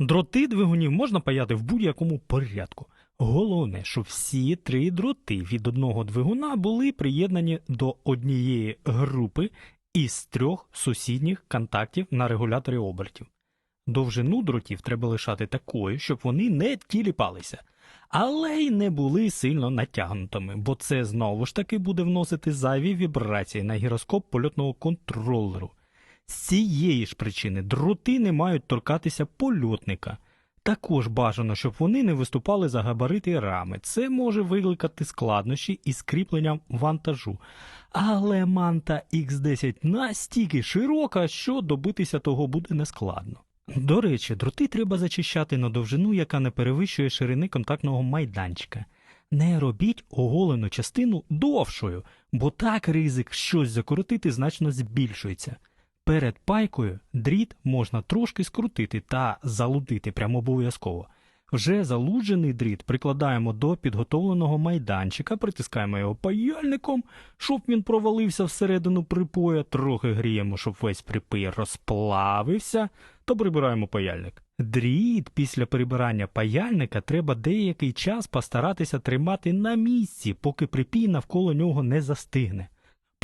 Дроти двигунів можна паяти в будь-якому порядку. Головне, щоб всі три дроти від одного двигуна були приєднані до однієї групи із трьох сусідніх контактів на регуляторі обертів. Довжину дротів треба лишати такою, щоб вони не тіліпалися, але й не були сильно натягнутими, бо це знову ж таки буде вносити зайві вібрації на гіроскоп польотного контролеру. З цієї ж причини дроти не мають торкатися польотника. Також бажано, щоб вони не виступали за габарити рами. Це може викликати складнощі із кріпленням вантажу. Але манта X10 настільки широка, що добитися того буде нескладно. До речі, дроти треба зачищати на довжину, яка не перевищує ширини контактного майданчика. Не робіть оголену частину довшою, бо так ризик щось закоротити значно збільшується. Перед пайкою дріт можна трошки скрутити та залудити прямо обов'язково. Вже залуджений дріт прикладаємо до підготовленого майданчика, притискаємо його паяльником, щоб він провалився всередину припоя, трохи гріємо, щоб весь припій розплавився, то прибираємо паяльник. Дріт після прибирання паяльника треба деякий час постаратися тримати на місці, поки припій навколо нього не застигне.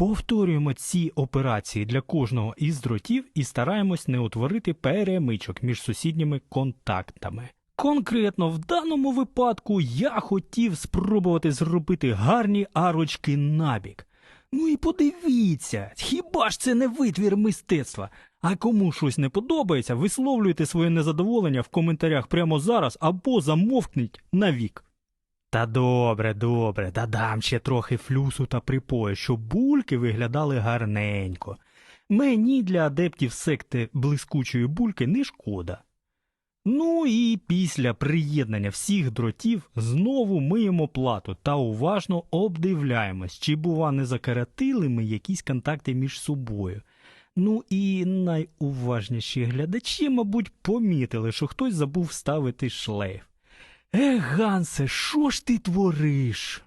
Повторюємо ці операції для кожного із дротів і стараємось не утворити перемичок між сусідніми контактами. Конкретно в даному випадку я хотів спробувати зробити гарні арочки набік. Ну і подивіться, хіба ж це не витвір мистецтва? А кому щось не подобається, висловлюйте своє незадоволення в коментарях прямо зараз або замовкніть навік. Та добре, добре, додам ще трохи флюсу та припою, щоб бульки виглядали гарненько. Мені для адептів секти блискучої бульки не шкода. Ну і після приєднання всіх дротів знову миємо плату та уважно обдивляємось, чи, бува, не закаратили ми якісь контакти між собою. Ну і найуважніші глядачі, мабуть, помітили, що хтось забув вставити шлейф. Ех, Гансе, що ж ти твориш?